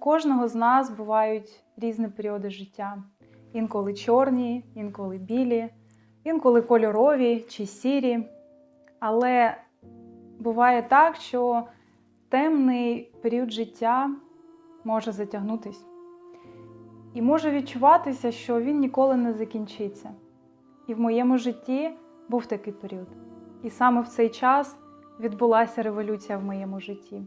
кожного з нас бувають різні періоди життя. Інколи чорні, інколи білі, інколи кольорові чи сірі. Але буває так, що темний період життя може затягнутись. І може відчуватися, що він ніколи не закінчиться. І в моєму житті був такий період. І саме в цей час відбулася революція в моєму житті.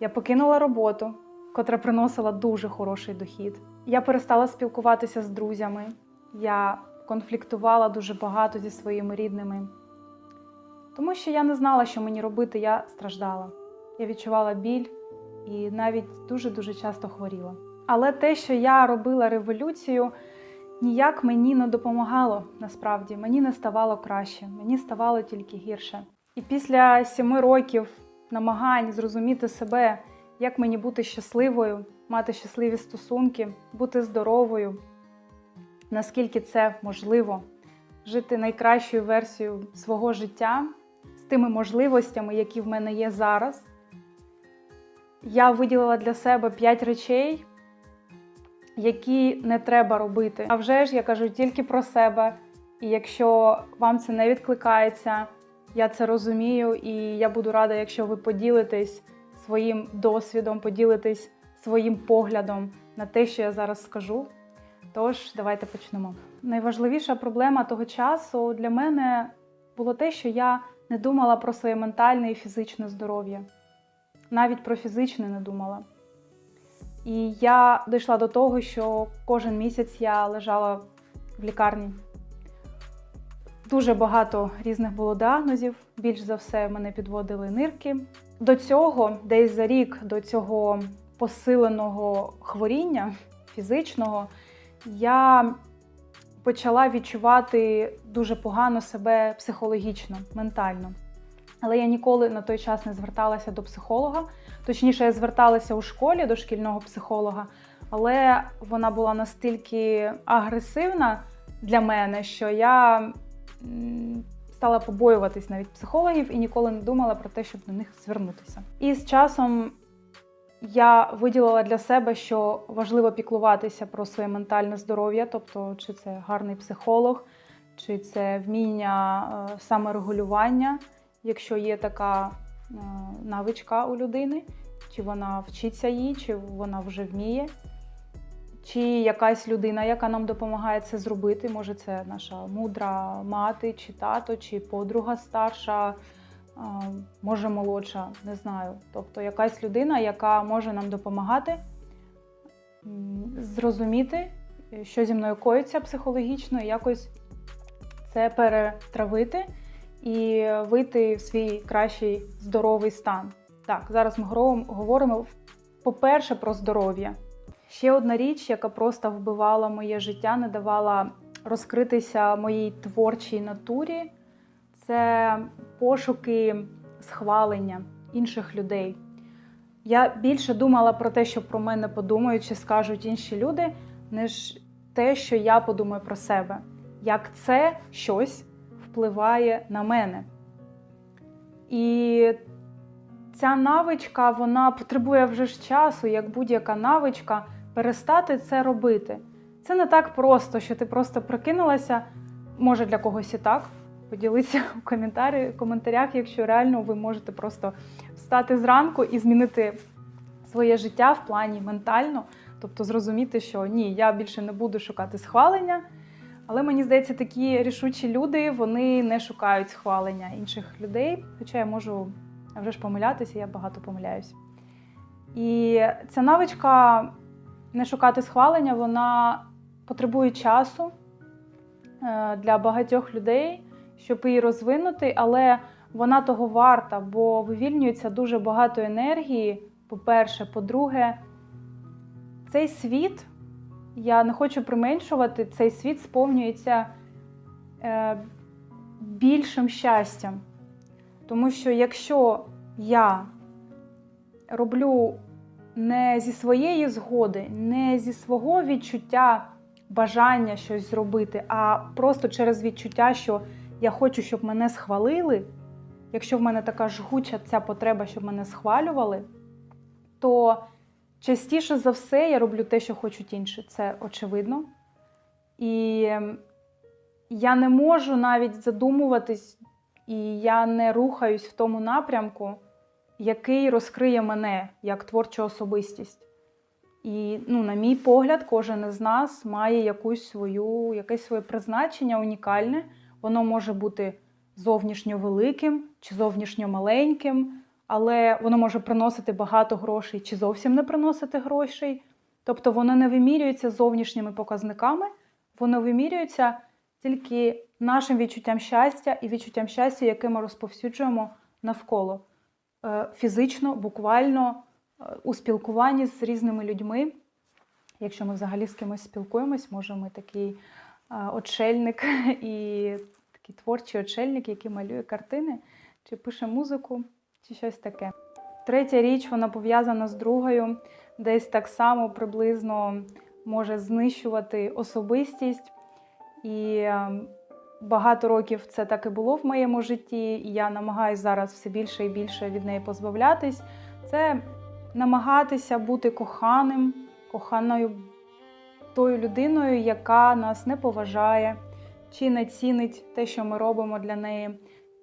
Я покинула роботу, котра приносила дуже хороший дохід. Я перестала спілкуватися з друзями. Я конфліктувала дуже багато зі своїми рідними. Тому що я не знала, що мені робити, я страждала. Я відчувала біль і навіть дуже-дуже часто хворіла. Але те, що я робила революцію, ніяк мені не допомагало насправді. Мені не ставало краще, мені ставало тільки гірше. І після сіми років намагань зрозуміти себе, як мені бути щасливою, мати щасливі стосунки, бути здоровою, наскільки це можливо, жити найкращою версією свого життя з тими можливостями, які в мене є зараз. Я виділила для себе п'ять речей, які не треба робити. А вже ж я кажу тільки про себе. І якщо вам це не відкликається, я це розумію, і я буду рада, якщо ви поділитесь своїм досвідом, поділитесь своїм поглядом на те, що я зараз скажу. Тож, давайте почнемо. Найважливіша проблема того часу для мене було те, що я не думала про своє ментальне і фізичне здоров'я. Навіть про фізичне не думала. І я дійшла до того, що кожен місяць я лежала в лікарні. Дуже багато різних було діагнозів. Більш за все, мене підводили нирки. До цього, десь за рік до цього посиленого хворіння фізичного, я почала відчувати дуже погано себе психологічно, ментально. Але я ніколи на той час не зверталася до психолога. Точніше, я зверталася у школі до шкільного психолога, але вона була настільки агресивна для мене, що я стала побоюватись навіть психологів і ніколи не думала про те, щоб до них звернутися. І з часом я виділила для себе, що важливо піклуватися про своє ментальне здоров'я, тобто, чи це гарний психолог, чи це вміння е, саморегулювання, якщо є така е, навичка у людини, чи вона вчиться їй, чи вона вже вміє, чи якась людина, яка нам допомагає це зробити. Може, це наша мудра мати, чи тато, чи подруга старша, може молодша, не знаю. Тобто якась людина, яка може нам допомагати зрозуміти, що зі мною коїться психологічно, якось це перетравити і вийти в свій кращий здоровий стан. Так, зараз ми говоримо по-перше про здоров'я. Ще одна річ, яка просто вбивала моє життя, не давала розкритися моїй творчій натурі, це пошуки схвалення інших людей. Я більше думала про те, що про мене подумають чи скажуть інші люди, ніж те, що я подумаю про себе. Як це щось впливає на мене. І ця навичка вона потребує вже ж часу, як будь-яка навичка, перестати це робити. Це не так просто, що ти просто прокинулася, може для когось і так. Поділіться у коментарі, коментарях, якщо реально ви можете просто встати зранку і змінити своє життя в плані ментально, тобто зрозуміти, що ні, я більше не буду шукати схвалення. Але мені здається, такі рішучі люди вони не шукають схвалення інших людей. Хоча я можу вже ж помилятися, я багато помиляюсь. І ця навичка не шукати схвалення, вона потребує часу е, для багатьох людей, щоб її розвинути, але вона того варта, бо вивільнюється дуже багато енергії. По-перше, по-друге, цей світ, я не хочу применшувати, цей світ сповнюється е, більшим щастям. Тому що якщо я роблю не зі своєї згоди, не зі свого відчуття бажання щось зробити, а просто через відчуття, що я хочу, щоб мене схвалили, якщо в мене така жгуча ця потреба, щоб мене схвалювали, то частіше за все я роблю те, що хочуть інші. Це очевидно. І ем, я не можу навіть задумуватись, і я не рухаюсь в тому напрямку, який розкриє мене як творчу особистість. І, ну, на мій погляд, кожен із нас має якусь свою, якесь своє призначення унікальне. Воно може бути зовнішньо великим чи зовнішньо маленьким, але воно може приносити багато грошей чи зовсім не приносити грошей. Тобто воно не вимірюється зовнішніми показниками, воно вимірюється тільки нашим відчуттям щастя і відчуттям щастя, яке ми розповсюджуємо навколо фізично, буквально е, у спілкуванні з різними людьми. Якщо ми взагалі з кимось спілкуємось, може ми такий е, отшельник і такий творчий отшельник, який малює картини, чи пише музику, чи щось таке. Третя річ, вона пов'язана з другою, десь так само приблизно може знищувати особистість. І е, багато років це так і було в моєму житті, і я намагаюся зараз все більше і більше від неї позбавлятись. Це намагатися бути коханим, коханою тою людиною, яка нас не поважає, чи не цінить те, що ми робимо для неї,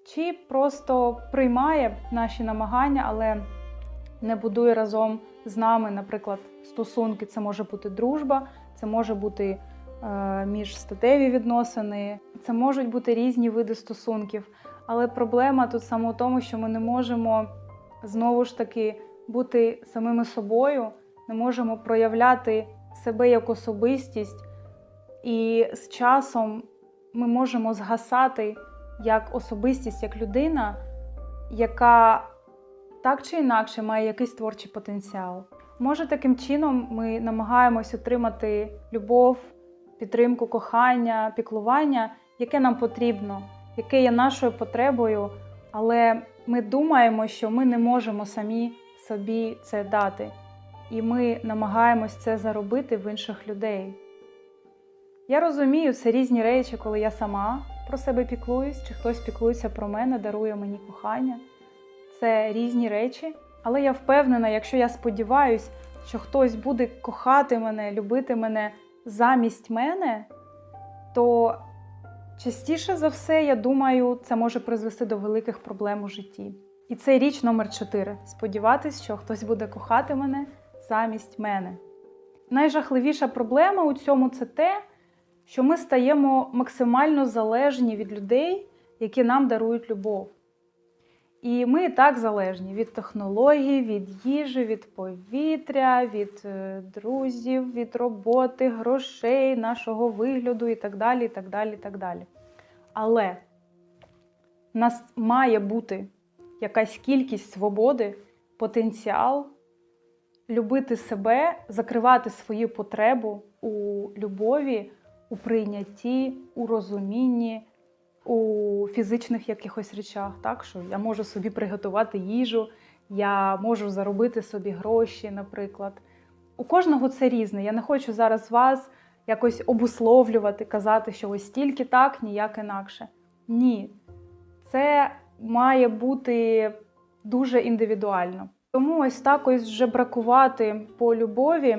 чи просто приймає наші намагання, але не будує разом з нами, наприклад, стосунки. Це може бути дружба, це може бути міжстатеві відносини, це можуть бути різні види стосунків. Але проблема тут саме в тому, що ми не можемо знову ж таки бути самими собою, не можемо проявляти себе як особистість, і з часом ми можемо згасати як особистість, як людина, яка так чи інакше має якийсь творчий потенціал. Може, таким чином ми намагаємось отримати любов, підтримку, кохання, піклування, яке нам потрібно, яке є нашою потребою, але ми думаємо, що ми не можемо самі собі це дати. І ми намагаємось це заробити в інших людей. Я розумію, це різні речі, коли я сама про себе піклуюсь, чи хтось піклується про мене, дарує мені кохання. Це різні речі. Але я впевнена, якщо я сподіваюсь, що хтось буде кохати мене, любити мене замість мене, то частіше за все, я думаю, це може призвести до великих проблем у житті. І це річ номер 4 сподіватись, що хтось буде кохати мене замість мене. Найжахливіша проблема у цьому це те, що ми стаємо максимально залежні від людей, які нам дарують любов. І ми і так залежні від технологій, від їжі, від повітря, від е, друзів, від роботи, грошей, нашого вигляду і так далі. і так далі, і так далі. Але в нас має бути якась кількість свободи, потенціал любити себе, закривати свою потребу у любові, у прийнятті, у розумінні, у фізичних якихось речах. Так, що я можу собі приготувати їжу, я можу заробити собі гроші, наприклад. У кожного це різне. Я не хочу зараз вас якось обусловлювати, казати, що ось тільки так, ніяк інакше. Ні. Це має бути дуже індивідуально. Тому ось так ось жебракувати по любові,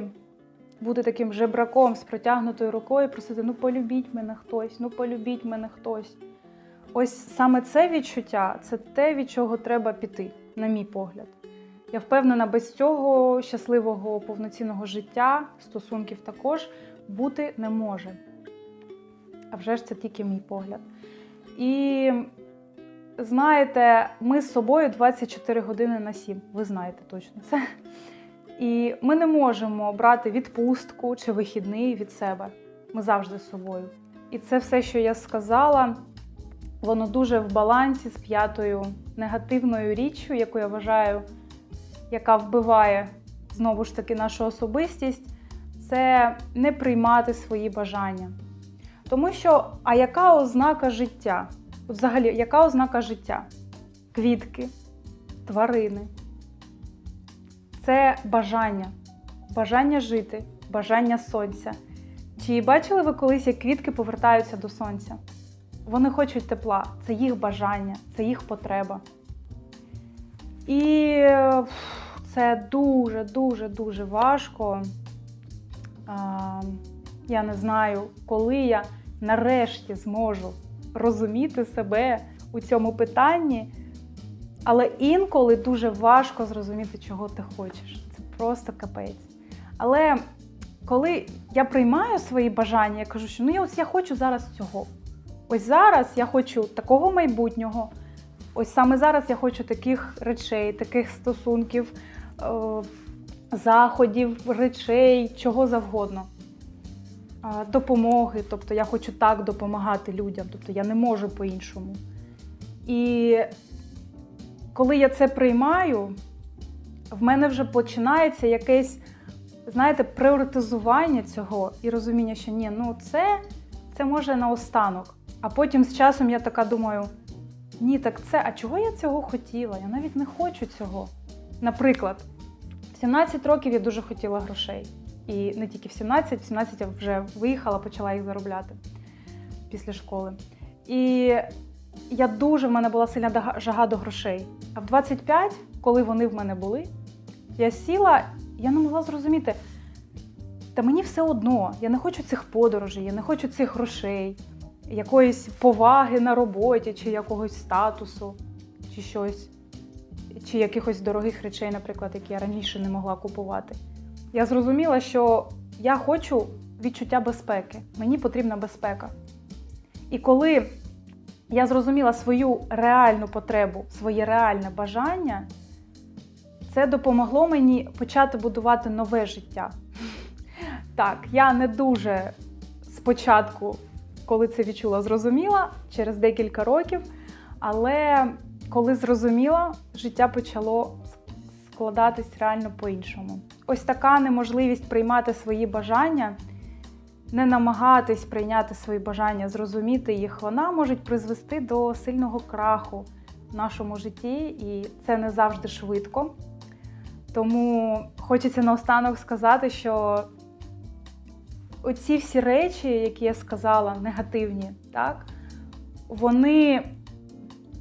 бути таким жебраком з протягнутою рукою, просити, ну полюбіть мене хтось, ну полюбіть мене хтось. Ось саме це відчуття це те, від чого треба піти, на мій погляд. Я впевнена, без цього щасливого повноцінного життя, стосунків також бути не може. А вже ж це тільки мій погляд. І знаєте, ми з собою 24 години на 7. Ви знаєте точно це. І ми не можемо брати відпустку чи вихідний від себе. Ми завжди з собою. І це все, що я сказала, воно дуже в балансі з п'ятою негативною річчю, яку я вважаю, яка вбиває знову ж таки нашу особистість, це не приймати свої бажання. Тому що, а яка ознака життя? Взагалі, яка ознака життя? Квітки, тварини. Це бажання, бажання жити, бажання сонця. Чи бачили ви колись, як квітки повертаються до сонця? Вони хочуть тепла, це їх бажання, це їх потреба. І це дуже, дуже, дуже важко. Я не знаю, коли я нарешті зможу розуміти себе у цьому питанні, але інколи дуже важко зрозуміти, чого ти хочеш. Це просто капець. Але коли я приймаю свої бажання, я кажу, що ну я ось я хочу зараз цього. Ось зараз я хочу такого майбутнього. Ось саме зараз я хочу таких речей, таких стосунків, е, заходів, речей, чого завгодно. Допомоги, тобто я хочу так допомагати людям, тобто я не можу по-іншому. І коли я це приймаю, в мене вже починається якесь, знаєте, пріоритизування цього і розуміння, що ні, ну це, це може наостанок. А потім з часом я така думаю: ні, так це, а чого я цього хотіла? Я навіть не хочу цього. Наприклад, в 17 років я дуже хотіла грошей. І не тільки в 17, в 17 я вже виїхала, почала їх заробляти після школи. І я дуже в мене була сильна жага до грошей. А в 25, коли вони в мене були, я сіла, я не могла зрозуміти. Та мені все одно, я не хочу цих подорожей, я не хочу цих грошей, якоїсь поваги на роботі, чи якогось статусу, чи щось, чи якихось дорогих речей, наприклад, які я раніше не могла купувати. Я зрозуміла, що я хочу відчуття безпеки. Мені потрібна безпека. І коли я зрозуміла свою реальну потребу, своє реальне бажання, це допомогло мені почати будувати нове життя. Так, я не дуже спочатку, коли це відчула, зрозуміла через декілька років, але коли зрозуміла, життя почало складатись реально по-іншому. Ось така неможливість приймати свої бажання, не намагатись прийняти свої бажання, зрозуміти їх, вона може призвести до сильного краху в нашому житті, і це не завжди швидко. Тому хочеться наостанок сказати, що оці всі речі, які я сказала, негативні, так, вони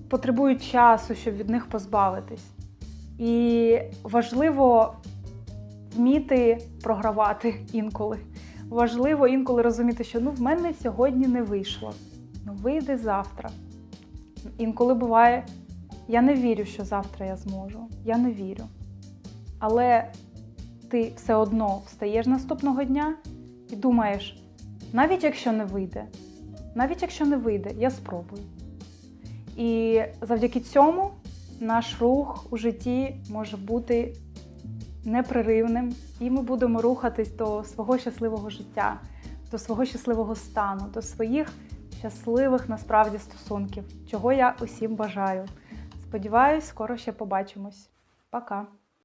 потребують часу, щоб від них позбавитись. І важливо вміти програвати інколи. Важливо інколи розуміти, що ну в мене сьогодні не вийшло. Ну вийде завтра. Інколи буває, я не вірю, що завтра я зможу. Я не вірю. Але ти все одно встаєш наступного дня і думаєш, навіть якщо не вийде, навіть якщо не вийде, я спробую. І завдяки цьому наш рух у житті може бути непреривним, і ми будемо рухатись до свого щасливого життя, до свого щасливого стану, до своїх щасливих насправді стосунків, чого я усім бажаю. Сподіваюсь, скоро ще побачимось. Пока!